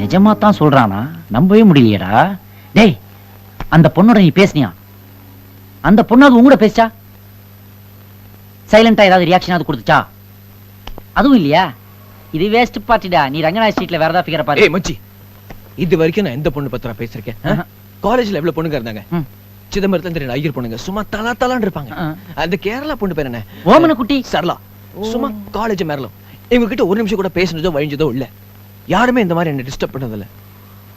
நிஜமா தான் சொல்றானா? நம்பவே முடியலையேடா. டேய் அந்த பொண்ணோட நீ பேசுனியா? அந்த பொண்ணு அது உங்கூட பேசுச்சா? சைலண்டா ஏதாவது ரியாக்ஷன் அது கொடுத்துச்சா? அதுவும் இல்லையா? இது வேஸ்ட் பார்ட்டிடா நீ ரங்கநாத் ஸ்ட்ரீட்ல வேற ஏதாவது ஃபிகர் பாரு. ஏய் மச்சி. இது வரைக்கும் நான் எந்த பொண்ணு பத்திரா பேசிருக்கேன். காலேஜ்ல எவ்வளவு பொண்ணுங்க இருந்தாங்க. சிதம்பரத்துல தெரியும் ஐயர் பொண்ணுங்க. சும்மா தலா தலான்னு இருப்பாங்க. அந்த கேரளா பொண்ணு பேர் என்ன? ஓமன குட்டி சரளா சும்மா காலேஜ் மேரலும் இவங்க கிட்ட ஒரு நிமிஷம் கூட பேசுனதோ வழிஞ்சதோ இல்ல. யாருமே இந்த மாதிரி என்ன டிஸ்டர்ப் பண்ணதில்ல.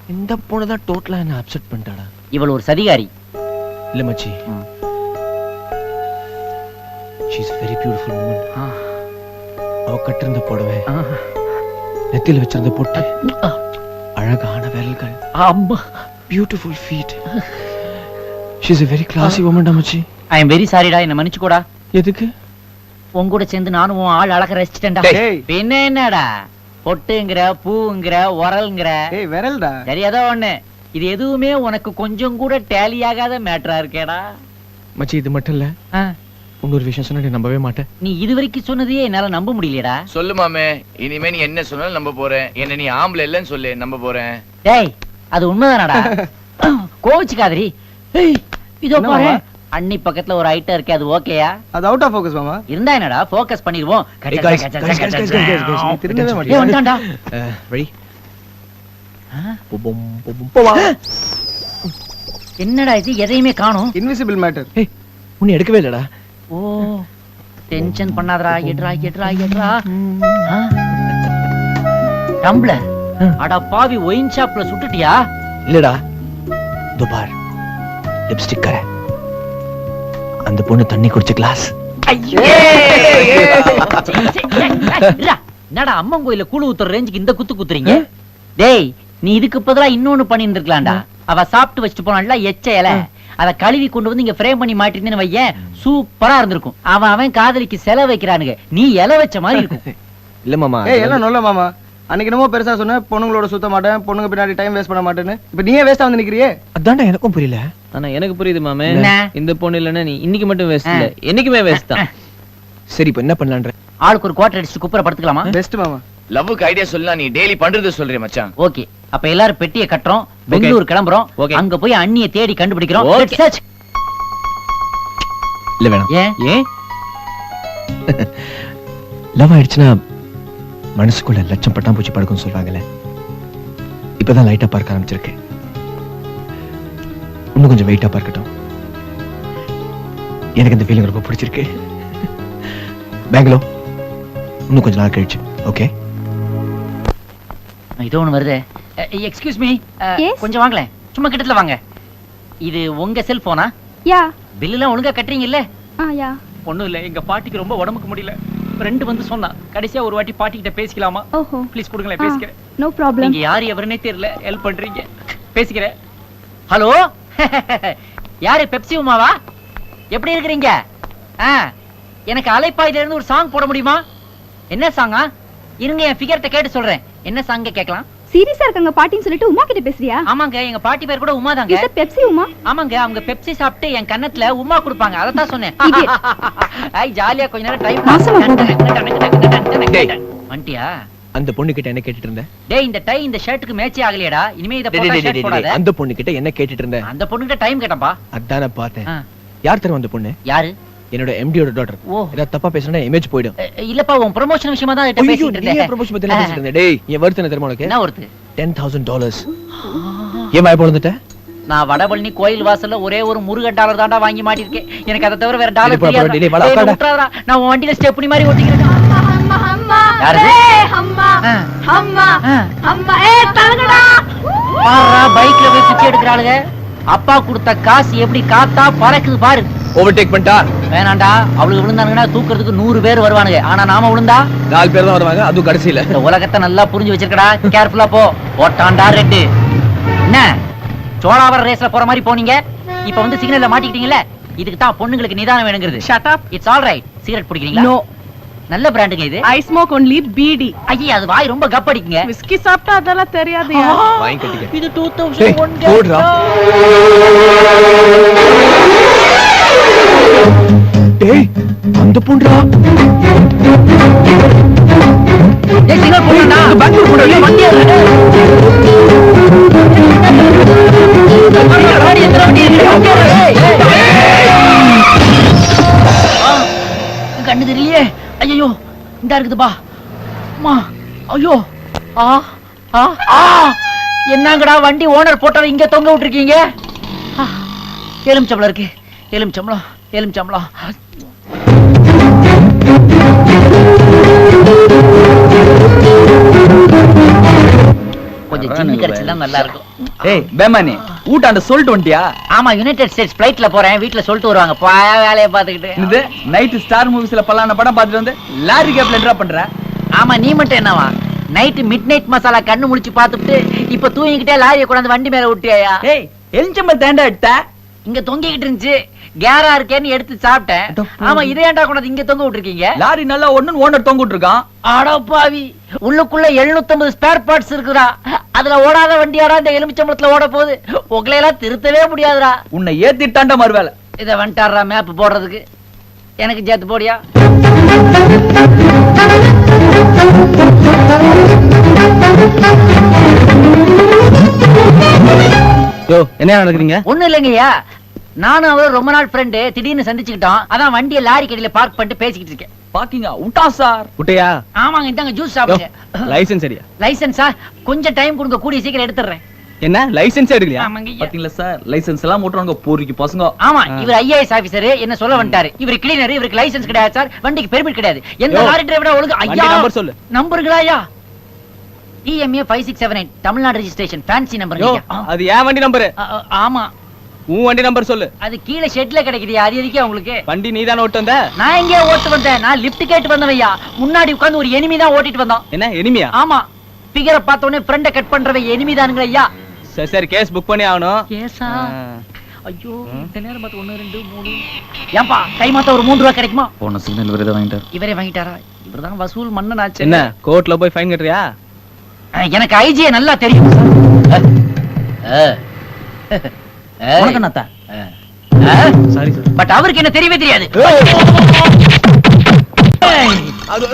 இந்த பொண்ணு தான் டோட்டலா என்ன அப்செட் பண்ணிட்டாடா. இவள் ஒரு சதிகாரி. இல்ல மச்சி. ம். ஷீஸ் வெரி பியூட்டிஃபுல் உமன் ஆ. அவ கட்டிருந்த புடவை. நெத்தியில வச்சிருந்த பொட்டு. அழகான விரல்கள் அம்மா. Beautiful feet she's a very classy woman டா மச்சி. ஐ எம் வெரி சாரிடா என்ன மன்னிச்சுக்கோடா. எதுக்கு? உன் கூட சேர்ந்து நானும் உன் ஆள் அழக ரசிச்சிட்டேன்டா. பின்ன என்னடா? பொட்டுங்கிற பூங்கிற உரல்ங்கிற. ஏய் விரல்டா. சரி ஏதோ ஒண்ணு. இது எதுவுமே உனக்கு கொஞ்சம் கூட டேலி ஆகாத மேட்டரா இருக்கேடா. மச்சி இது மட்டும் இல்ல. இன்னொரு விஷயம் சொன்னா நீ நம்பவே மாட்டேன். நீ இது வரைக்கும் சொன்னதையே என்னால நம்ப முடியலடா சொல்லு மாமே இனிமே நீ என்ன சொன்னாலும் நம்ப போறேன். என்ன நீ ஆம்பளை இல்லைன்னு சொல்லு நம்ப போறேன். டேய் அது உண்மைதானடா? கோவிச்சுக்காதரி ஏய், இதோ பாரு? அண்ணி பக்கத்துல ஒரு ஐட்டம் இருக்கு அது ஓகேயா அது அவுட் ஆஃப் ஃபோக்கஸ் மாமா. இருந்தா என்னடா ஃபோக்கஸ் பண்ணிடுவோம். திரும்பவே ஏய், மாட்டியா? வந்துட்டான்டா. ரெடி பொபம் பொபம் போவா. என்னடா இது? எதையுமே காணும். இன்விசிபிள் மேட்டர் ஏய் உன்னை எடுக்கவே இல்லடா. ஓ டென்ஷன் பண்ணாதடா எட்ரா எட்ரா எட்ரா? டம்ளர். அட பாவி ஒயின் ஷாப்ல சுட்டுட்டியா? இல்லடா. துபார் லிப்ஸ்டிக் கரை. அந்த பொண்ணு தண்ணி குடிச்ச கிளாஸ் என்னடா அம்மன் கோயில கூழு ஊத்துற ரேஞ்சுக்கு இந்த குத்து குத்துறீங்க? டேய் நீ இதுக்கு பதிலா இன்னொன்னு பண்ணிட்டு இருக்கலாம்டா. அவ சாப்பிட்டு வச்சுட்டு போனான்ல எச்ச இலை. அத கழுவி கொண்டு வந்து இங்க ஃப்ரேம் பண்ணி மாட்டிருந்தேன்னு வையேன் சூப்பரா இருந்திருக்கும். அவன் அவன் காதலிக்கு செலவு வைக்கிறானுங்க. நீ இலை வச்ச மாதிரி இருக்கும். இல்ல மாமா எல்லாம் நல்ல மாமா. அன்னைக்கு என்னமோ பெருசா சொன்ன பொண்ணுங்களோட சுத்த மாட்டேன் பொண்ணுங்க பின்னாடி டைம் வேஸ்ட் பண்ண மாட்டேன்னு. இப்போ நீயே வேஸ்டா வந்து நிக்கிறியே அதான்டா எனக்கும் புரியல. ஆனா எனக்கு புரியுது மாமே? இந்த பொண்ணு இல்லைன்னா நீ இன்னைக்கு மட்டும் வேஸ்ட் இல்ல. என்னைக்குமே வேஸ்ட் தான். சரி இப்போ என்ன பண்ணலான்ற? ஆளுக்கு ஒரு குவார்டர் அடிச்சுட்டு குப்புற படுத்துக்கலாமா? பெஸ்ட் மாமா. லவ்வுக்கு ஐடியா சொல்லலாம் நீ டெய்லி பண்றது சொல்றிய மச்சான். ஓகே. அப்ப எல்லாரும் பெட்டியை கட்டுறோம் பெங்களூர் கிளம்புறோம். அங்க போய் அண்ணிய தேடி கண்டுபிடிக்கிறோம். இல்ல வேணாம். ஏன்? ஏன் லவ் ஆயிடுச்சுன்னா மனசுக்குள்ள லட்சம் பட்டாம்பூச்சி படுக்கும்னு சொல்றாங்கல்ல இப்பதான் லைட்டா பார்க்க ஆரம்பிச்சிருக்கேன் இன்னும் கொஞ்சம் வெயிட்டா பார்க்கட்டும். எனக்கு இந்த ஃபீலிங் ரொம்ப பிடிச்சிருக்கு. பெங்களூர் இன்னும் கொஞ்ச நாள் கழிச்சு ஓகே இதோ ஒண்ணு வருது. Excuse me Yes? கொஞ்சம் வாங்களேன். சும்மா கிட்டத்துல வாங்க. இது உங்க செல்போனா யா. பில்லுலாம் ஒழுங்கா கட்டுறீங்கல்ல? ஆ யா. ஒண்ணும் இல்ல எங்க பாட்டிக்கு ரொம்ப உடம்புக்கு முடியல. ஃப்ரெண்டு வந்து சொன்னா கடைசியா ஒரு வாட்டி பாட்டி கிட்ட பேசிக்கலாமா? ஓஹோ. ப்ளீஸ் கொடுங்களேன் பேசிக்கிறேன். நோ ப்ராப்ளம் நீங்க யாரு எவருனே தெரியல ஹெல்ப் பண்றீங்க. பேசிக்கிறேன். ஹலோ யாரு பெப்சி உமாவா? எப்படி இருக்கிறீங்க? ஆ எனக்கு அலைப்பாயில இருந்து ஒரு சாங் போட முடியுமா? என்ன சாங்கா இருங்க என் ஃபிகர்ட்ட கேட்டு சொல்றேன். என்ன சாங்க கேட்கலாம்? சீரியஸா இருக்காங்க பாட்டின்னு சொல்லிட்டு உமா கிட்ட பேசுறியா? ஆமாங்க எங்க பாட்டி பேர் கூட உமா தாங்க இஸ் பெப்சி உமா? ஆமாங்க அவங்க பெப்சி சாப்பிட்டு என் கன்னத்துல உமா கொடுப்பாங்க. அதை தான் சொன்னேன். ஐ ஜாலியா கொஞ்ச நேரம் டைம் டேய். வண்டியா அந்த பொண்ணு கிட்ட என்ன கேட்டுட்டு இருந்த? டேய் இந்த டை இந்த ஷர்ட்டுக்கு மேட்சே ஆகலையடா. இனிமே இத போட்டா ஷர்ட் போடாத. அந்த பொண்ணு கிட்ட என்ன கேட்டுட்டு இருந்த? அந்த பொண்ணுகிட்ட டைம் கேட்டப்பா அதான் பார்த்தேன். யார் தரும் அந்த பொண்ணு? யாரு? என்னோட எம்டியோட டாட்டர் ஓ. ஏதாவது தப்பா பேசினா இமேஜ் போயிடும். இல்லப்பா உன் ப்ரமோஷன் விஷயமா தான் பேசிட்டு இருந்தேன். promotion பத்தி பேசிட்டு இருந்த. டேய், என் worth என்ன தெரியுமா உனக்கு? என்ன ஒருத்து 10,000 dollars. ஏன் வாய் பொளந்துட்ட? நான் வடபழனி கோயில் வாசல்ல ஒரே ஒரு முருகன் டாலர் தாண்டா வாங்கி மாட்டிருக்கேன் எனக்கு அதை தவிர வேற டாலர் தெரியாது. நான் உன் வண்டியில ஸ்டெப்னி மாதிரி ஓட்டிக்கிறேன் யாரு? பாரா பைக்ல போய் பிச்சை எடுக்கிறாளுங்க அப்பா கொடுத்த காசு எப்படி காத்தா பறக்குது பாரு. Overtake பண்ணிட்டா? வேணாண்டா. அவளுக்கு விழுந்தானுங்கன்னா தூக்குறதுக்கு நூறு பேர் வருவானுங்க. ஆனா நாம விழுந்தா? நாலு பேர் தான் வருவாங்க, அதுவும் கடைசியில. இந்த உலகத்தை நல்லா புரிஞ்சு வச்சிருக்கடா. கேர்ஃபுல்லா போ. போட்டான்டா ரெட்டு. என்ன? சோழாவர ரேஸ்ல போற மாதிரி போனீங்க? இப்ப வந்து சிக்னல்ல மாட்டிக்கிட்டீங்கல்ல? இதுக்கு தான் பொண்ணுங்களுக்கு நிதானம் வேணுங்கிறது. Shut up. It's all right cigarette பிடிக்கிறீங்களா. நல்ல பிராண்டுங்க இது. I smoke only BD. ஐயே அது வாய் ரொம்ப கப்படிக்குங்க Whiskey சாப்பிட்டா அதெல்லாம் தெரியாதுயா. வாங்கி கட்டிக்க. இது டூ டேய், போடுறா. டேய் அந்த பொண்ணா ஏய் சிங்கர் பொண்ணா பெங்களூர் கண்ணு தெரியலையே. ஐயோ இந்த இருக்குதுப்பா அம்மா ஐயோ. ஆ ஆ ஆ. என்னங்கடா வண்டி ஓனர் போட்டதை இங்க தொங்க விட்டுருக்கீங்க? எலுமிச்சம்பளம் இருக்கு. எலுமிச்சம்பளம் எலுமிச்சம்பளம் கொஞ்சம் ஜின்னு கிடைச்சா நல்லா இருக்கும். ஏய் பேமானி ஊட்டாண்ட சொல்லிட்டு வந்துட்டியா ஆமா யுனைடெட் ஸ்டேட்ஸ் ஃபிளைட்ல போறேன். வீட்ல சொல்லிட்டு வருவாங்க. பா வேலையை பார்த்துக்கிட்டு. இது நைட்டு ஸ்டார் மூவிஸ்ல பல்லான படம் பார்த்துட்டு வந்து லாரி கேப்ல என்ன பண்ற? ஆமா நீ மட்டும் என்னவா? நைட்டு மிட் நைட் மசாலா கண்ணு முழிச்சு பார்த்துட்டு இப்ப தூங்கிக்கிட்டே லாரியை கொண்டாந்து வண்டி மேல விட்டியா ஏய் தேண்டா எடுத்த? இங்க தொங்கிக்கிட்டு இருந்துச்சு. கேரா இருக்கேன்னு எடுத்து சாப்பிட்டேன். ஆமா இதே ஏன்டா கொண்டாந்து இங்க தொங்க விட்டுருக்கீங்க? லாரி நல்லா ஒண்ணுன்னு ஓனர் தொங்கிட்டு இருக்கான் அடப்பாவி உள்ளுக்குள்ள 750 ஸ்பேர் பார்ட்ஸ் இருக்குடா அதுல ஓடாத வண்டியாடா இந்த எலுமிச்சம்பளத்துல ஓட போகுது. உங்களை எல்லாம் திருத்தவே முடியாதுடா. உன்னை ஏத்திட்டாண்டா மறுவேலை இத வந்துட்டாரா மேப் போடுறதுக்கு. எனக்கு சேர்த்து போடியா? என்ன நடக்குறீங்க ஒண்ணும் இல்லைங்கய்யா. நானும் அவரும் ரொம்ப நாள் ஃப்ரெண்டு திடீர்னு சந்திச்சுக்கிட்டோம். அதான் வண்டியை லாரி கடையில பார்க் பண்ணிட்டு பேசிக்கிட்டு இருக்கேன். பாக்கிங்க விட்டா சார்? குட்டையா ஆமாங்க இந்தாங்க ஜூஸ் சாப்பிடுங்க. லைசென்ஸ் சரியா லைசன்ஸா கொஞ்சம் டைம் கொடுங்க கூடிய சீக்கிரம் எடுத்துறேன் என்ன? லைசென்ஸ் எடுக்கலையா? பாத்தீங்களா சார்? லைசென்ஸ் எல்லாம் ஓட்டுறாங்க போரிக்கு பசங்க. ஆமா இவர் ஐஏஎஸ் ஆபீசர் என்ன சொல்ல வந்துட்டாரு. இவர் கிளீனர் இவருக்கு லைசென்ஸ் கிடையாது சார். வண்டிக்கு பெர்மிட் கிடையாது. எந்த லாரி டிரைவரா ஒழுங்கு ஐயா number சொல்லு. நம்பருங்களா ஐயா? TMA five six seven eight Tamil Nadu registration fancy number அது ஏன் வண்டி நம்பர் ஆமா. உன் வண்டி நம்பர் சொல்லு. அது கீழே ஷெட்ல கிடைக்குது அது எதுக்கே உங்களுக்கு? வண்டி நீ தானே ஓட்டு வந்த? நான் எங்கே ஓட்டு வந்தேன். நான் லிஃப்ட் கேட்டு வந்தவையா? முன்னாடி உட்கார்ந்து ஒரு எனிமி தான் ஓட்டிட்டு வந்தோம் என்ன எனிமியா ஆமா. பிகரை பார்த்த உடனே ஃப்ரெண்ட கட் பண்றவை எனிமி தானுங்களா ஐயா. சரி சரி கேஸ் புக் பண்ணி ஆகணும். கேசா ஆ. ஐயோ இந்த நேரம் பார்த்து ஒண்ணு ரெண்டு மூணு. ஏன்பா கை மாத்த ஒரு மூணு ரூபா கிடைக்குமா? போன சிக்னல் விருதை வாங்கிட்டார். இவரே வாங்கிட்டாரா? இவர்தான் வசூல் மன்னன் ஆச்சு. என்ன கோர்ட்ல போய் ஃபைன் கட்டுறியா? எனக்கு ஐஜியை நல்லா தெரியும் வணக்கம் சாரி சார் பட் அவருக்கு என்ன தெரியவே தெரியாது.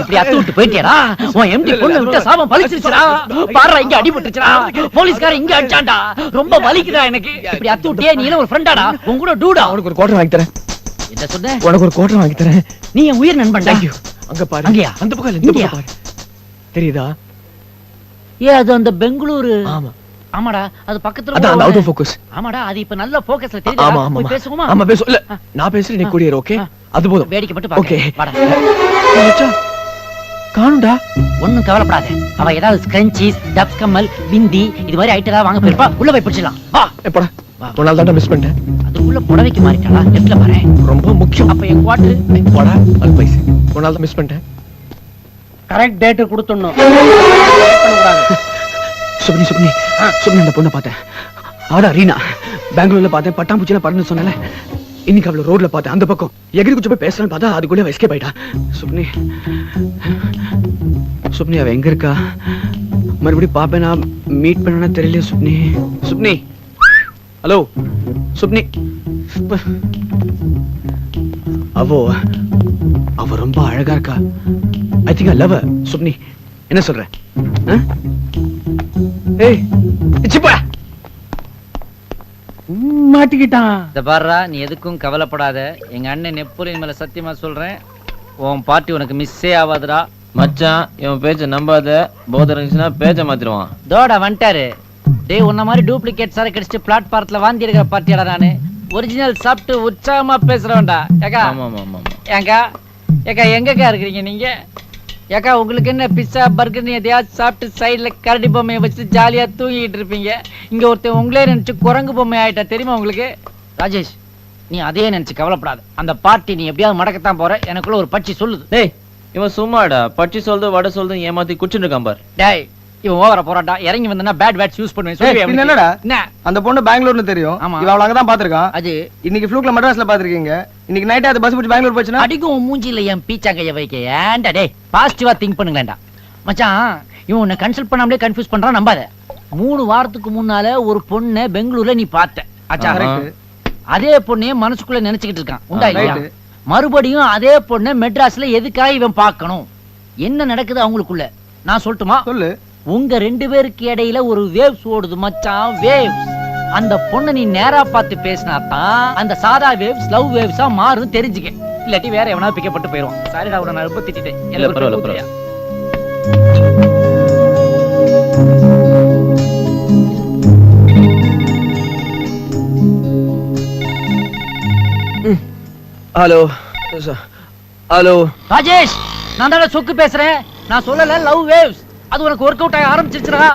இப்படி அத்து விட்டு போயிட்டியாடா. உன் எம்டி பொண்ணு விட்ட சாபம் பழிச்சிருச்சுடா. பாடுறா இங்க அடிபட்டுச்சுடா போலீஸ்காரன் இங்க அடிச்சான்டா. ரொம்ப வலிக்குதா எனக்கு. இப்படி அத்து விட்டியே நீ ஒரு ஃப்ரெண்டாடா உன் கூட டூடா உனக்கு ஒரு கோட்டர் வாங்கி தரேன். என்ன சொன்ன? உனக்கு ஒரு கோட்டர் வாங்கி தரேன். நீ என் உயிர் நண்பன் தேங்க்யூ அங்க பாரு. அங்கயா? அந்த பக்கம் இல்ல, இந்த இங்கயா? பக்கம் பாரு. தெரியுதா? ஏ அது அந்த பெங்களூரு ஆமா. ஆமாடா அது பக்கத்துல அதான் அந்த அவுட் ஆஃப் ஃபோக்கஸ் ஆமாடா அது இப்ப நல்ல போக்கஸ்ல ஆமா தெரியுதா? ஆமா ஆமா பேசுவோமா? ஆமா பேசு. இல்ல நான் பேசுறேன் நீ கூடியர் ஓகே. அது போதும். வேடிக்கை மட்டும் ஓகே பாக்க வாடா. மச்சான் காணும்டா. ஒண்ணும் கவலைப்படாத. அவ ஏதாவது ஸ்கிரன்ச்சீஸ் டப் கம்மல் பிந்தி இது மாதிரி ஐட்டம் ஏதாவது வாங்க போயிருப்பா. உள்ள போய் பிடிச்சிடலாம். வா. எப்படா ஒரு நாள் தான் மிஸ் பண்ணிட்டேன். அதுக்குள்ள புடவைக்கு மாறிட்டாளா லெஃப்ட்ல பாரு. ரொம்ப முக்கியம். அப்ப என் குவார்டர் போடா. அது பைசு. ஒரு நாள் தான் மிஸ் பண்ணிட்டேன். கரெக்ட் டேட்டு கொடுத்துடணும். சுப்னி சுப்னி. சுப்னி அந்த பொண்ணை பார்த்தேன். ஆடா ரீனா. பெங்களூர்ல பார்த்தேன். பட்டாம்பூச்சியில படம்னு சொன்னல இன்னைக்கு அவளை ரோட்ல பார்த்தேன். அந்த பக்கம். எகிரி குச்சி போய் பேசுறேன்னு பார்த்தா அதுக்குள்ளே எஸ்கேப் ஆயிட்டா. சுப்னி. சுப்னி அவ எங்க இருக்கா? மறுபடியும் பாப்பேன் மீட் பண்ணனா தெரியல சுப்னி. சுப்னி. ஹலோ சுப்னி. அவோ அவ ரொம்ப அழகா இருக்கா. ஐ திங்க் ஐ லவ் சுப்னி என்ன சொல்ற? ஆ? மாட்டிக்கிட்டான். இந்த பாருடா நீ எதுக்கும் கவலைப்படாத. எங்க அண்ணன் நெப்போலியன் மேல சத்தியமா சொல்றேன். உன் பார்ட்டி உனக்கு மிஸ்ஸே ஆகாதுடா மச்சான் இவன் பேச்ச நம்பாத. போதை இருந்துச்சுன்னா பேச்ச மாத்திருவான் தோடா வந்துட்டாரு. டேய் உன்ன மாதிரி டூப்ளிகேட் சரக்கு அடிச்சுட்டு பிளாட்பாரத்துல வாந்தி எடுக்கிற பார்ட்டியாடா நானு? ஒரிஜினல் சாப்பிட்டு உற்சாகமா பேசுறவன்டா. ஏக்கா ஆமா ஆமா ஆமா. ஏங்கா ஏக்கா எங்கக்கா இருக்கிறீங்க நீங்க? ஏக்கா உங்களுக்கு என்ன பிஸ்ஸா பர்கர் எதையாவது சாப்பிட்டு சைடுல கரடி பொம்மையை வச்சு ஜாலியா தூங்கிட்டு இருப்பீங்க? இங்க ஒருத்தன் உங்களே நினைச்சு குரங்கு பொம்மை ஆயிட்டா தெரியுமா உங்களுக்கு? ராஜேஷ் நீ அதே நினைச்சு கவலைப்படாத. அந்த பார்ட்டி நீ எப்படியாவது மடக்கத்தான் போற. எனக்குள்ள ஒரு பட்சி சொல்லுது. டேய் இவன் சும்மாடா. பச்சி சொல்றது வடை சொல்றது ஏமாத்தி குடிச்சுட்டு இருக்கான் பார். டேய் இவன் ஓவர போறான்டா. இறங்கி வந்தனா பேட் வேட்ஸ் யூஸ் பண்ணுவேன். அவனுக்கு? என்னடா? என்ன? அந்த பொண்ணு பெங்களூர்னு தெரியும். இவ அவள அங்கதான் பாத்திருக்கான் அது. இன்னைக்கு ஃப்ளூக்ல மெட்ராஸ்ல பாத்திருக்கீங்க இன்னைக்கு நைட் அது பஸ் பிடிச்சி பெங்களூர் போச்சுன்னா? அடிக்கும் மூஞ்சில என் பீச்சாங்கைய வைக்க. ஏன்டா டேய் பாசிட்டிவா திங்க் பண்ணுங்களேன்டா. மச்சான் இவன் உன்னை கன்சல்ட் பண்ணாமலே கன்ஃபியூஸ் பண்றான் நம்பாத. மூணு வாரத்துக்கு முன்னால ஒரு பொண்ணை பெங்களூர்ல நீ பார்த்த. Correct. அதே பொண்ணையே மனசுக்குள்ள நினைச்சுக்கிட்டு இருக்கான். உண்டா இல்லையா. மறுபடியும் அதே பொண்ணை மெட்ராஸ்ல எதுக்காக இவன் பார்க்கணும்? என்ன நடக்குது அவங்களுக்குள்ள? நான் சொல்லட்டுமா? சொல்லு. உங்க ரெண்டு பேருக்கு இடையில ஒரு வேவ்ஸ் ஓடுது மச்சான் வேவ்ஸ் அந்த பொண்ணை நீ நேரா பார்த்து பேசினா தான் அந்த சாதா வேவ்ஸ் லவ் வேவ்ஸா மாறும் தெரிஞ்சுக்க. இல்லாட்டி வேற எவனாவது பிக்கப் பண்ணிட்டு போயிரும் சாரிடா உன நான் ரொம்ப ஊத்துறியா? ஹலோ. ஹலோ. ராஜேஷ் நான் தானே சொக்கு பேசுறேன். நான் சொல்லல லவ் வேவ்ஸ் அது உனக்கு ஒர்க் அவுட் ஆக ஆரம்பிச்சிருச்சுடா.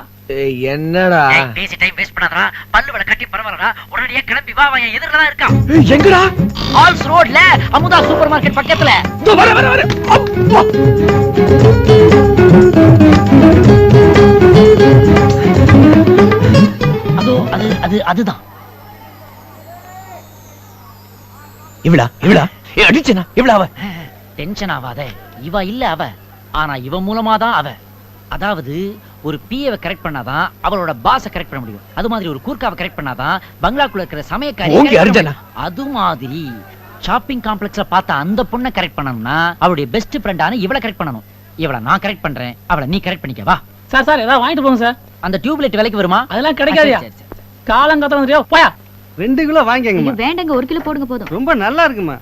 என்னடா? பேசி டைம் வேஸ்ட் பண்ணாதடா. பல்லு வட கட்டி பரவாயில்லடா. உடனடியே கிளம்பி வா அவன் எதிரில தான் இருக்கான். ஏய், எங்கடா? ஆல்ஸ் ரோட்ல அமுதா சூப்பர் மார்க்கெட் பக்கத்துல. இதோ வர வர வர. அப்பா. அதோ அது அது அதுதான். இவளா இவளா? ஏ அடிச்சனா? இவளா அவ? டென்ஷன் ஆகாத இவ இல்ல அவ. ஆனா இவ மூலமா தான் அவ. அதாவது ஒரு பிஏவை கரெக்ட் பண்ணாதான் அவளோட பாஸ கரெக்ட் பண்ண முடியும். அது மாதிரி ஒரு கூர்க்காவை கரெக்ட் பண்ணாதான் பங்களாக்குள்ள இருக்கிற சமயக்காரி. அது மாதிரி ஷாப்பிங் காம்ப்ளெக்ஸ்ல பார்த்த அந்த பொண்ணை கரெக்ட் பண்ணணும்னா அவளுடைய பெஸ்ட் ஃப்ரெண்டான இவளை கரெக்ட் பண்ணணும். இவளை நான் கரெக்ட் பண்றேன் அவளை நீ கரெக்ட் பண்ணிக்க வா சார் சார் ஏதாவது வாங்கிட்டு போங்க சார். அந்த டியூப்லைட் விலைக்கு வருமா? அதெல்லாம் கிடைக்காதியா. காலங்காத்தம் வந்துட்டியா? போயா. ரெண்டு கிலோ ஐயோ, வேண்டாங்க ஒரு கிலோ போடுங்க போதும். ரொம்ப நல்லா இருக்குமா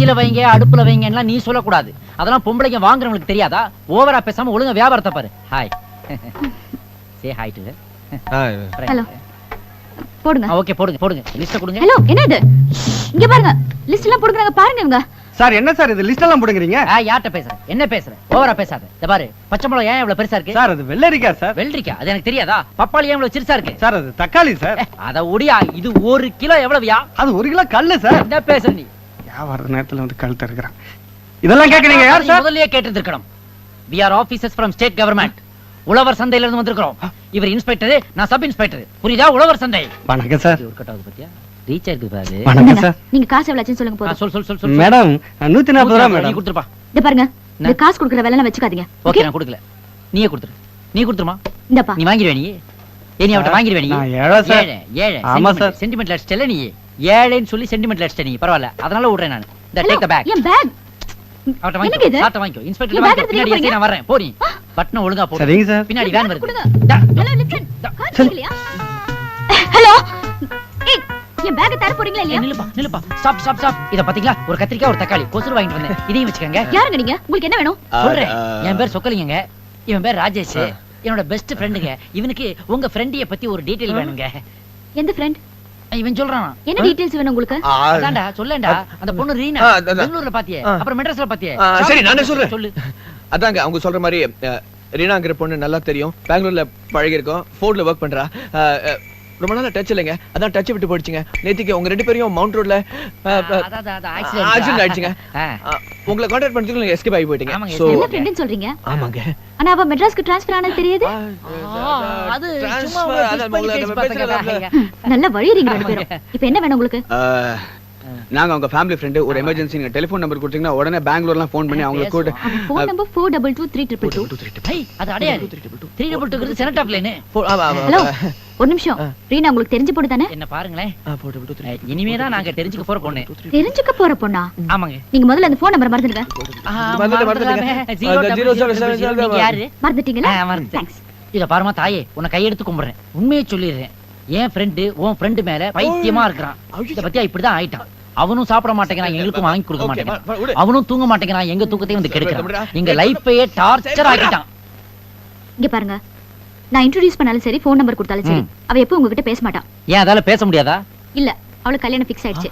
ஃப்ரிட்ஜில் வைங்க அடுப்புல வைங்கன்னா நீ சொல்லக்கூடாது. அதெல்லாம் பொம்பளைங்க வாங்குறவங்களுக்கு தெரியாதா? ஓவரா பேசாம ஒழுங்கா வியாபாரத்தை பாரு. Hi say hi to Hello. போடுங்க. ஓகே போடுங்க போடுங்க. லிஸ்ட் கொடுங்க. ஹலோ என்ன இது இங்க பாருங்க. லிஸ்ட் எல்லாம் போடுறாங்க பாருங்க இவங்க. சார் என்ன சார் இது? லிஸ்ட் எல்லாம் போடுங்கிறீங்க? ஆ யார்கிட்ட பேசுற? என்ன பேசுற? ஓவரா பேசாத. இந்த பாரு. பச்சை மிளகா ஏன் இவ்வளவு பெருசா இருக்கு? சார் அது வெள்ளரிக்கா சார். வெள்ளரிக்கா அது எனக்கு தெரியாதா? பப்பாளி ஏன் இவ்வளவு சிறுசா இருக்கு? சார் அது தக்காளி சார். அத ஒடியா. இது ஒரு கிலோ எவ்வளவுயா? அது ஒரு கிலோ கல்லு சார். என்ன பேசுற நீ? வியாபார நேரத்துல வந்து கழுத்து இருக்கிறான் இதெல்லாம் கேக்குறீங்க யார் சார்? முதல்லயே கேட்டிருக்கணும் we are officers from state government உழவர் சந்தையில இருந்து வந்திருக்கிறோம் இவர் இன்ஸ்பெக்டர் நான் சப் இன்ஸ்பெக்டர் புரியுதா? உழவர் சந்தை. வணக்கம் சார். இது ஒரு கட் ஆகுது பாத்தியா? ரீச் ஆயிருக்கு பாரு. வணக்கம் சார். நீங்க காசு எவ்வளவு சொல்லுங்க போதும். சொல் சொல் சொல் சொல் மேடம் நூத்தி நாற்பது ரூபா நீ மேடம். கொடுத்துருப்பா. இந்த பாருங்க. இந்த காசு கொடுக்குற வேலை வச்சுக்காதீங்க. ஓகே நான் கொடுக்கல. நீயே கொடுத்துரு. நீ கொடுத்துருமா? இந்தப்பா. நீ வாங்கிடுவே நீ. ஏ நீ அவட்ட வாங்கிடுவே நீ? நான் ஏழை சார். ஏழை ஆமா சார். சென்டிமெண்ட் அடிச்சிட்டல நீ? ஏழைன்னு சொல்லி சென்டிமெண்ட் அடிச்சிட்ட நீ பரவாயில்ல. அதனால விடுறேன் நான். இந்த டேக் த பேக் என் பேக் அவட்ட இது? சாட்ட வாங்கிக்கோ. இன்ஸ்பெக்டர் எடுத்துட்டு பின்னாடி? ஏசி நான் வரேன். போ நீ பட்டனை ஒழுங்கா போடு. சரிங்க சார். பின்னாடி வேன் வருது. ஹலோ. லிசன் ஏய் என் பேக் தர போறீங்களா இல்லையா? நில்லுப்பா நில்லுப்பா. Stop stop stop. இத பாத்தீங்களா? ஒரு கத்திரிக்காய் ஒரு தக்காளி. கொசுறு வாங்கிட்டு வந்தேன். இதையும் வச்சுக்கோங்க. யாருங்க நீங்க? உங்களுக்கு என்ன வேணும்? சொல்றேன். என் பேர் சொக்கலிங்கங்க. இவன் பேர் ராஜேஷ். என்னோட பெஸ்ட் ஃப்ரெண்டுங்க இவனுக்கு உங்க ஃப்ரெண்டிய பத்தி ஒரு டீடைல் வேணுங்க. எந்த ஃப்ரெண்ட் இவன் சொல்றான்? என்ன டீடைல்ஸ் வேணும் உங்களுக்கு? அதான்டா சொல்லேன்டா. அந்த பொண்ணு ரீனா. பெங்களூர்ல பாத்தியே. அப்புறம் மெட்ராஸ்ல பாத்தியே. சரி, நானே சொல்றேன். சொல்லு. அதாங்க அவங்க சொல்ற மாதிரி ரீனாங்கிற பொண்ணு நல்லா தெரியும். பெங்களூர்ல பழகி இருக்கோம் ஃபோர்ட்ல ஒர்க் பண்றா. ரொம்ப நாளா டச் இல்லைங்க. அதான் டச் விட்டு போயிடுச்சுங்க. நேத்திக்கு உங்க ரெண்டு பேரையும் மவுண்ட் ரோட்ல. ஆக்சிடென்ட் ஆயிடுச்சுங்க. உங்களை கான்டாக்ட் பண்ணிட்டு நீங்க எஸ்கேப் ஆகி போயிட்டீங்க. சோ என்ன ஃப்ரெண்ட்னு சொல்றீங்க? ஆமாங்க. ஆனா அவ மெட்ராஸ்க்கு ட்ரான்ஸ்ஃபர் ஆனது தெரியுது? அது சும்மா நல்லா வழியறீங்க ரெண்டு பேரும். இப்போ என்ன வேணும் உங்களுக்கு? நாங்க உங்க ஃபேமிலி ஃப்ரெண்டு ஒரு எமர்ஜென்சி நீங்க டெலிஃபன் நம்பர் கொடுத்தீங்கன்னா உடனே பெங்களூர்லாம் ஃபோன் பண்ணி அவங்களை கூட phone number four double two three triple two ஐய், அது அடையாது த்ரீ டபுள் டூ செனட் ஆஃப் லைனு ஹலோ ஒரு நிமிஷம். ரீனா உங்களுக்கு தெரிஞ்ச பொண்ணு தானே என்ன பாருங்களேன் அஹ், இனிமேதான் நாங்க தெரிஞ்சுக்க போற பொண்ணு. தெரிஞ்சுக்க போற பொண்ணா? ஆமாங்க. நீங்க முதல்ல அந்த ஃபோன் நம்பர் மறந்துடுங்க. மறந்துட்டீங்களா? ஆ, மறந்துட்டேன். தேங்க்ஸ் இத பாருமா தாயே உன்னை கையெடுத்து கும்பிடுறேன். உண்மையை சொல்லிடுறேன். என் ஃப்ரெண்டு உன் ஃப்ரெண்டு மேல பைத்தியமா இருக்கிறான். இத பத்தியா இப்படிதான் ஆயிட்டான். அவனும் சாப்பிட மாட்டேங்கிறான் எங்களுக்கும் வாங்கி கொடுக்க மாட்டேங்கிறான். அவனும் தூங்க மாட்டேங்கிறான் எங்க தூக்கத்தையும் வந்து. கெடுக்கிறான். எங்க லைஃபையே டார்ச்சர் ஆக்கிட்டான். இங்க பாருங்க. நான் இன்ட்ரோடியூஸ் பண்ணாலும் சரி ஃபோன் நம்பர் கொடுத்தாலும் சரி அவ எப்போ உங்ககிட்ட பேச மாட்டான் ஏன் அதால பேச முடியாதா? இல்ல அவளுக்கு கல்யாணம் ஃபிக்ஸ் ஆயிடுச்சு.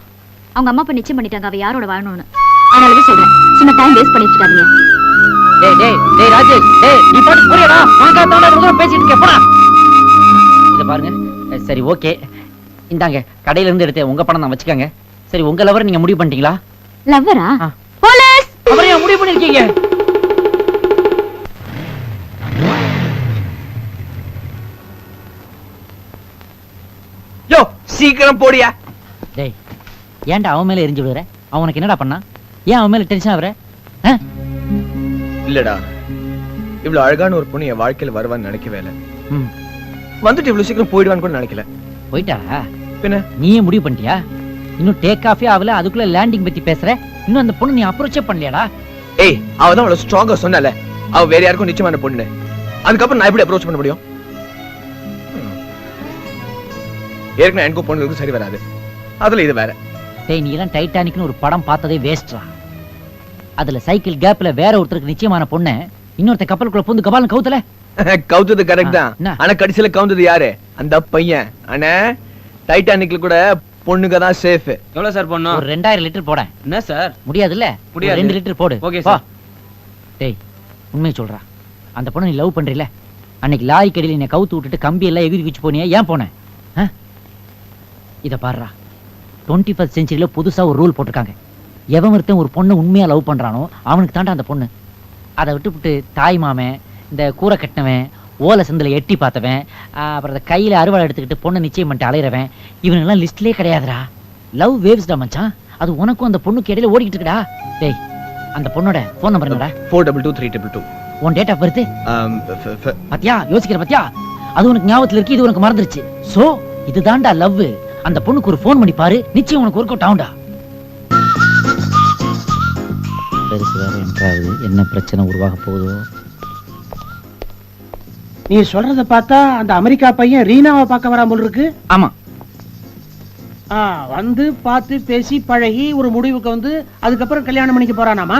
அவங்க அம்மா அப்பா நிச்சயம் பண்ணிட்டாங்க அவ யாரோட வாழணும்னு. அதனாலதான் சொல்றேன் சும்மா டைம் வேஸ்ட் பண்ணிட்டு இருக்காதீங்க. டேய் டேய் டேய் ராஜேஷ் டேய் நீ பாட்டு புரியடா. தோட முதல்ல பேசிட்டு இருக்க போடா. இத பாருங்க. சரி ஓகே. இந்தாங்க கடையில இருந்து எடுத்தேன் உங்க பணம் தான் வச்சுக்கோங்க. சரி உங்க லவர் நீங்க முடிவு பண்ணிட்டீங்களா? லவ்வரா ஆ. போலீஸ் அப்புறம் ஏன் முடிவு பண்ணிருக்கீங்க யோ சீக்கிரம் போடியா. டேய் ஏன்டா அவன் மேல எரிஞ்சு விடுற அவனுக்கு என்னடா பண்ணா ஏன் அவன் மேல டென்ஷன் ஆகுற? ஆ? இல்லடா. இவ்வளவு அழகான ஒரு பொண்ணு என் வாழ்க்கையில வருவான்னு நினைக்கவே இல்ல. ம். வந்துட்டு இவ்வளவு சீக்கிரம் போயிடுவான்னு கூட நினைக்கல. போயிட்டா? பின்ன? நீயே முடிவு பண்ணிட்டியா? இன்னும் டேக் ஆஃபே ஆகல அதுக்குள்ள லேண்டிங் பத்தி பேசுற. இன்னும் அந்த பொண்ணு நீ அப்ரோச்சே பண்ணலையாடா? ஏய் அவ தான் அவ்வளவு ஸ்ட்ராங்கா சொன்னல. அவ வேற யாருக்கும் நிச்சயமான பொண்ணு. அதுக்கப்புறம் நான் எப்படி அப்ரோச் பண்ண முடியும்? ஏற்கனவே எனக்கும் பொண்ணுங்களுக்கு சரி வராது. அதுல இது வேற. டேய் நீ எல்லாம் டைட்டானிக்னு ஒரு படம் பார்த்ததே வேஸ்ட்ரா அதுல சைக்கிள் கேப்ல வேற ஒருத்தருக்கு நிச்சயமான பொண்ணு இன்னொருத்த கப்பலுக்குள்ள பூந்து கபாலம் கவுத்தல. கவுத்தது கரெக்ட் தான். என்ன? ஆனா கடைசியில கவுந்தது யாரு? அந்த பையன். அண்ணே டைட்டானிக்ல கூட பொண்ணுங்க தான் சேஃப் எவ்வளவு சார் பண்ணும்? ஒரு ரெண்டாயிரம் லிட்டர் போட என்ன சார் முடியாதுல்ல? முடியாது. ரெண்டு லிட்டர் போடு. வா. sir. டேய் உண்மையை சொல்றா. அந்த பொண்ணு நீ லவ் பண்றீல அன்னைக்கு லாரி கடையில் என்னை கவுத்து விட்டுட்டு கம்பி எல்லாம் எகுதி குச்சி போனியா? ஏன் போனேன் ஆ? இத பாருடா. டுவெண்ட்டி ஃபர்ஸ்ட் செஞ்சுரியில புதுசா ஒரு ரூல் போட்டிருக்காங்க. எவன் ஒருத்தன் ஒரு பொண்ணை உண்மையா லவ் பண்றானோ அவனுக்கு தாண்டா அந்த பொண்ணு. அதை விட்டுவிட்டு தாய் மாமன் இந்த கூரை கட்டினவன் ஓலை சந்தில எட்டி பார்த்தவன் அப்புறம் இந்த கையில அறுவாள் எடுத்துக்கிட்டு பொண்ணை நிச்சயம் பண்ணிட்டு அலையிறவன் இவனுங்கெல்லாம் லிஸ்ட்லயே கிடையாதுடா. லவ் வேவ்ஸ்டா மச்சான். அது உனக்கும் அந்த பொண்ணுக்கு இடையில ஓடிக்கிட்டு இருக்குடா. டேய் அந்த பொண்ணோட ஃபோன் நம்பர் என்னடா? Four double two three double two உன் டேட் ஆஃப் பர்த் பாத்தியா? யோசிக்கிற பாத்தியா? அது உனக்கு ஞாபகத்துல இருக்கு இது உனக்கு மறந்துருச்சு. சோ இதுதான்டா லவ் அந்த பொண்ணுக்கு ஒரு ஃபோன் பண்ணி பாரு நிச்சயம் உனக்கு ஒர்க் அவுட் ஆகும்டா. பெருசு வேற என்றாவது என்ன பிரச்சனை உருவாக போகுதோ? நீ சொல்றத பார்த்தா அந்த அமெரிக்கா பையன் ரீனாவை பார்க்க வராம போல இருக்கு. ஆமா. ஆ, வந்து பார்த்து பேசி பழகி ஒரு முடிவுக்கு வந்து அதுக்கப்புறம் கல்யாணம் பண்ணிக்க போறானாமா?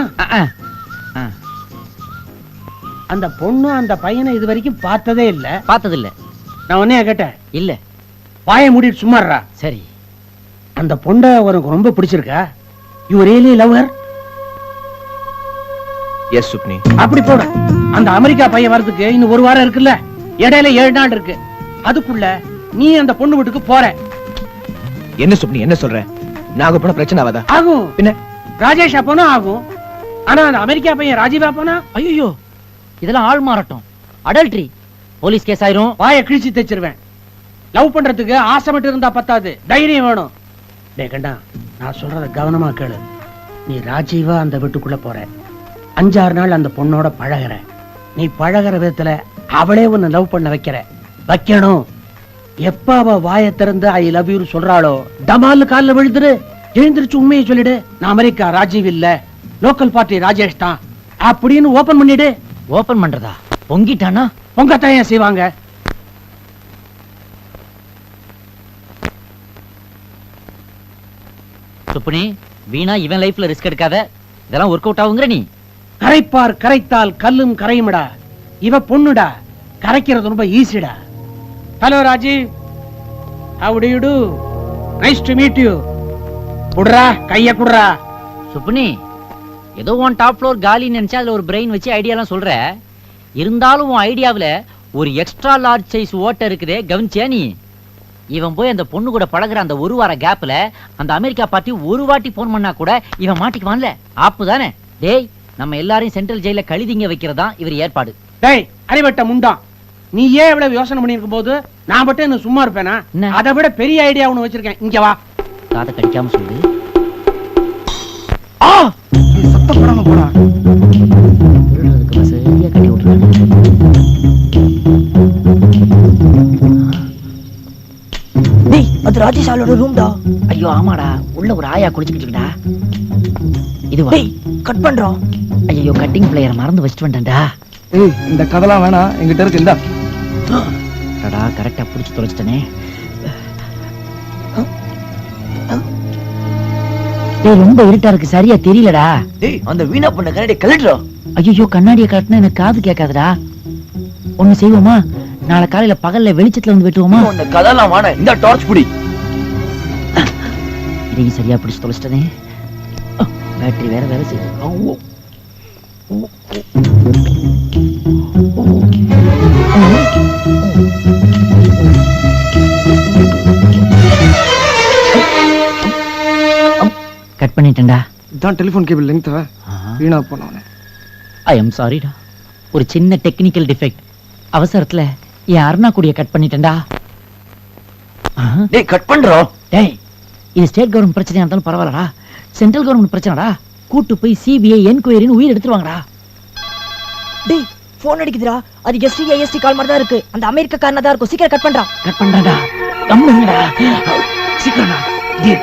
அந்த பொண்ணு அந்த பையனை இது வரைக்கும் பார்த்ததே இல்ல. பார்த்ததில்ல. நான் உன்னைய கேட்டேன்? இல்ல. வாயை மூடிட்டு சும்மாடுறா சரி. அந்த பொண்ணை உனக்கு ரொம்ப பிடிச்சிருக்கா? You really love her yes சுப்னி அப்படி போடு. அந்த அமெரிக்கா பையன் வரதுக்கு இன்னும் ஒரு வாரம் இருக்குல்ல? இடையில ஏழு நாள் இருக்கு. அதுக்குள்ள நீ அந்த பொண்ணு வீட்டுக்கு போற. என்ன சுப்னி என்ன சொல்ற? நாங்க போன பிரச்சனை ஆகாதா? ஆகும். பின்ன? ராஜேஷ் அப்பனா ஆகும். ஆனா அந்த அமெரிக்கா பையன் ராஜீவ் அப்பனா ஐயோ இதெல்லாம் ஆள் மாறட்டும். அடல்ட்ரி போலீஸ் கேஸ் ஆயிரும். வாயை கிழிச்சு தைச்சிருவேன். லவ் பண்றதுக்கு ஆசை மட்டும் இருந்தா பத்தாது. தைரியம் வேணும். டேய் கண்டா நான் சொல்றத கவனமா கேளு. நீ ராஜீவா அந்த வீட்டுக்குள்ள போற. அஞ்சாறு நாள் அந்த பொண்ணோட பழகுற. நீ பழகுற விதத்துல அவளே உன்னை லவ் பண்ண வைக்கிற. வைக்கணும். எப்ப அவ வாயை திறந்து ஐ லவ் யூ சொல்றாளோ டமால் கால்ல விழுந்துரு. எழுந்திருச்சு உண்மையை சொல்லிடு. நான் அமெரிக்கா ராஜீவ் இல்ல. லோக்கல் பார்ட்டி ராஜேஷ் தான். அப்படின்னு ஓபன் பண்ணிடு. ஓபன் பண்றதா? பொங்கிட்டானா? உங்க தான் செய்வாங்க? சுப்புனி வீணா இவன் லைஃப்ல ரிஸ்க் எடுக்காத. இதெல்லாம் ஒர்க் அவுட் ஆகுங்கிற நீ. கரைப்பார் கரைத்தால் கல்லும் கரையுமடா. இவ பொண்ணுடா. கரைக்கிறது ரொம்ப ஈஸிடா hello Rajiv how do you do? Nice to meet you குடுறா கைய குடுறா. சுப்னி ஏதோ உன் டாப் ஃப்ளோர் காலின்னு நினைச்சா அதுல ஒரு பிரெயின் வச்சு ஐடியாலாம் சொல்ற. இருந்தாலும் உன் ஐடியாவில் ஒரு எக்ஸ்ட்ரா லார்ஜ் சைஸ் ஓட்டை இருக்குதே கவனிச்சியா நீ? இவன் போய் அந்த பொண்ணு கூட பழகுற அந்த ஒரு வார கேப்ல அந்த அமெரிக்கா பார்ட்டி ஒரு வாட்டி போன் பண்ணா கூட இவன் மாட்டிக்குவான்ல. ஆப்பு தானே? டேய் நம்ம எல்லாரையும் சென்ட்ரல் ஜெயில கழுதிங்க வைக்கிறதா இவர் ஏற்பாடு. டேய் அறிவட்ட முண்டான் நீ ஏன் இவ்வளவு யோசனை பண்ணிருக்கும் போது நான் மட்டும் என்ன சும்மா இருப்பேனா? அதை விட பெரிய ஐடியா ஒண்ணு வச்சிருக்கேன். இங்க வா. காதை கடிக்காம சொல்லு. சத்தப்படாம போடா. அது ராஜேஷ் ஆளோட ரூம்டா ஐயோ ஆமாடா. உள்ள ஒரு ஆயா குளிச்சுக்கிட்டு இதுவா கட் பண்றோம். ஐயோ கட்டிங் பிளேயர் மறந்து வச்சுட்டு வந்துட்டேன்டா. ஏய் இந்த கதெல்லாம் வேணாம் எங்கிட்ட இருக்கு இந்தா. அடடா கரெக்டா புடிச்சு தொலைச்சிட்டனே. டேய் ரொம்ப இருட்டா இருக்கு சரியா தெரியலடா. டேய் அந்த வீணா பண்ண கரடி கலட்டுறா ஐயோ கண்ணாடிய காட்டினா எனக்கு காது கேட்காதுடா. ஒண்ணு செய்வோமா? நாளை காலையில பகல்ல வெளிச்சத்துல வந்து வெட்டுவோமா? அந்த கதெல்லாம் வாண இந்த டார்ச் புடி. இதையும் சரியா பிடிச்சு தொலைச்சிட்டனே. பேட்டரி வேற வேலை செய்யுது கட் பண்ணிட்டேன்டா. இதான் டெலிஃபோன் கேபிள் லெங்க் வீணா போனவனே. ஐ எம் சாரிடா ஒரு சின்ன டெக்னிக்கல் டிஃபெக்ட் அவசரத்துல என் அருணாக்குடிய கட் பண்ணிட்டேன்டா. டேய் கட் பண்றோம். டேய் இது ஸ்டேட் கவர்மெண்ட் பிரச்சனையா இருந்தாலும் பரவாயில்லடா. சென்ட்ரல் கவர்மெண்ட் பிரச்சனைடா. கூட்டு போய் சிபிஐ என்கொயரின்னு உயிர் எடுத்துருவாங்கடா. டேய் போன் அடிக்குதுடா. அது எஸ்டி ஐஎஸ்டி கால் மாதிரி தான் இருக்கு. அந்த அமெரிக்கா காரனா தான் இருக்கும். சீக்கிரம் கட் பண்றான் கட் பண்றேன்டா கம்முங்கடா. சீக்கிரம்டா. இது.